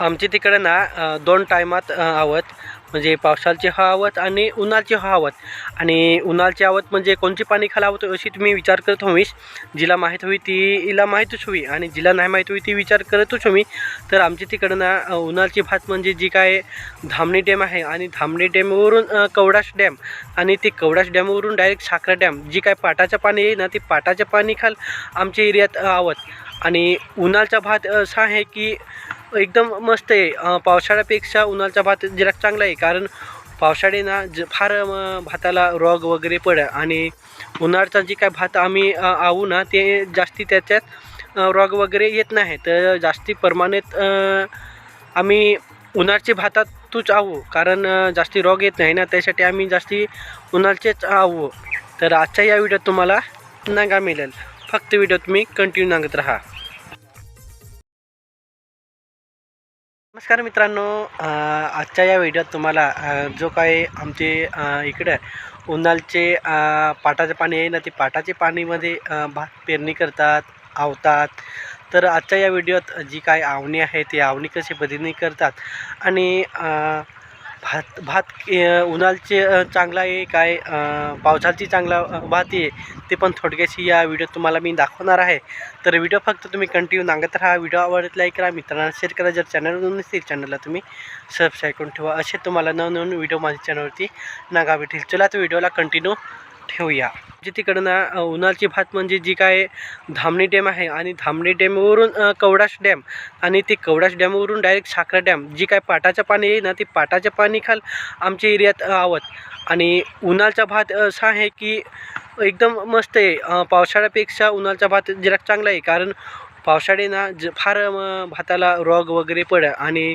आमच्या तिकडे ना दोन टायमात आवत. म्हणजे पावसाळची आवत आणि उन्हाळची आवत. आणि उन्हाळची आवत म्हणजे कोणची पाणी खायला आवत अशी तुम्ही विचार करत होईस जिला माहीत होई ती हिला माहीतच होई आणि जिला नाही माहीत होई ती विचार करतच होई तर आमच्या तिकडं ना उन्हाळची भात म्हणजे जी काय धामणी डॅम आहे. आणि धामणी डॅमवरून कवडाश डॅम. आणि ती कवडाश डॅमवरून डायरेक्ट साखरा डॅम. जी काय पाटाचं पाणी येईल ना ती पाटाचं पाणी खाल आमच्या एरियात आवत. आणि उन्हाळचा भात असा आहे की एकदम मस्त आहे. पावसाळ्यापेक्षा उन्हाळ्याचा भात जरा चांगला आहे. कारण पावसाळे ना ज फार भाताला रोग वगैरे पड. आणि उन्हाळचा जे काय भात आम्ही आऊ ना ते जास्ती त्याच्यात रोग वगैरे येत नाही. तर जास्ती प्रमाणात आम्ही उन्हाळचे भातात तूच कारण जास्ती रोग येत नाही ना त्यासाठी आम्ही जास्ती उन्हाळचेच आहो तर आजच्या या व्हिडिओत तुम्हाला नागा मिळेल. फक्त व्हिडिओ तुम्ही कंटिन्यू नागत राहा. नमस्कार मित्रांनो आजच्या या व्हिडिओत तुम्हाला जो काय आमचे इकडं उन्हाळचे पाटाचे पाणी आहे ना ते पाटाचे पाणीमध्ये भात पेरणी करतात आवतात. तर आजच्या या व्हिडिओत जी काय आवणी आहे ती आवणी कशी पद्धतीने करतात आणि भात भात उन्हाळचे चांगला आहे काय पावसाळची चांगला भात आहे ते पण थोडक्याशी या व्हिडिओत तुम्हाला मी दाखवणार आहे. तर व्हिडिओ फक्त तुम्ही कंटिन्यू नांगत राहा व्हिडिओ आवडत लाईक करा मित्रांना शेअर करा जर चॅनलवर नसतील चॅनलला तुम्ही सबस्क्राईब करून ठेवा. असे तुम्हाला नवनवीन व्हिडिओ माझ्या चॅनलवरती नागा भेटेल चला तो व्हिडिओला कंटिन्यू ठेवूया. म्हणजे जे तिकडं ना उन्हाळची भात म्हणजे जी काय धामणी डॅम आहे आणि धामणी डॅमवरून कवडाश डॅम आणि ती कवडाश डॅमवरून डायरेक्ट साखरा डॅम जी काय पाटाचं पाणी येईल ना ती पाटाच्या पाणी खाल आमच्या एरियात आवत. आणि उन्हाळचा भात असा आहे की एकदम मस्त आहे. पावसाळ्यापेक्षा उन्हाळचा भात जरा चांगला आहे. कारण पावसाळी ना ज फार भाताला रोग वगैरे पड आणि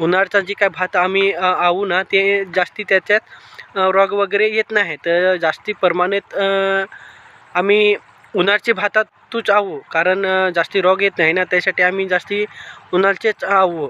उन्हाळचा जी काय भात आम्ही आवू ना ते जास्ती त्याच्यात रोग वगैरे येत नाही. तर जास्ती प्रमाणात आम्ही उन्हाळचे भातातूच आवू. कारण जास्ती रोग येत नाही ना त्यासाठी आम्ही जास्ती उन्हाळचेच आवू.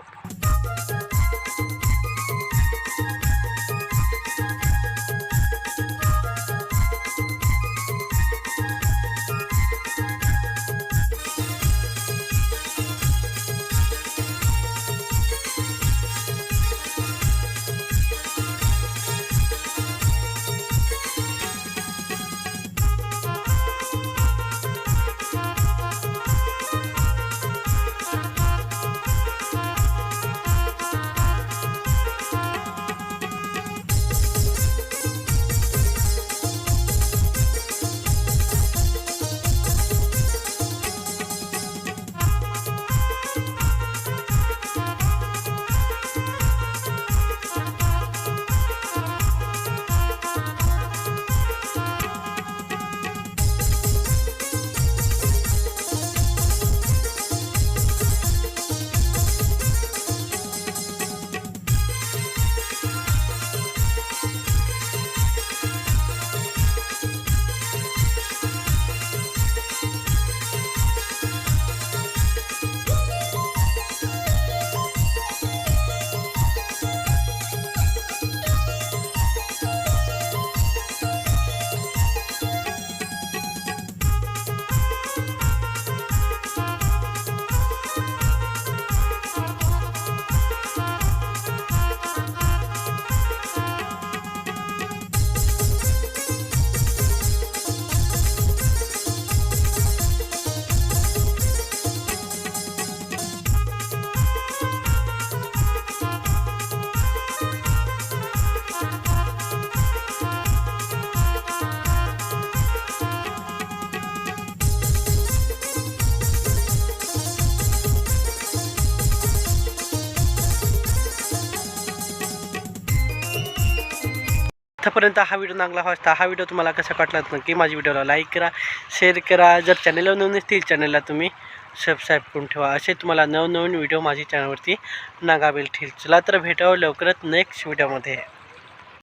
आत्तापर्यंत हा व्हिडिओ चांगला असता हा व्हिडिओ तुम्हाला कसा वाटला नक्की माझ्या व्हिडिओला लाईक करा शेअर करा. जर चॅनलवर नवीन असतील चॅनलला तुम्ही सबस्क्राईब करून ठेवा. असे तुम्हाला नवनवीन व्हिडिओ माझ्या चॅनलवरती नागावेल भेटतील चला तर भेटावं लवकरच नेक्स्ट व्हिडिओमध्ये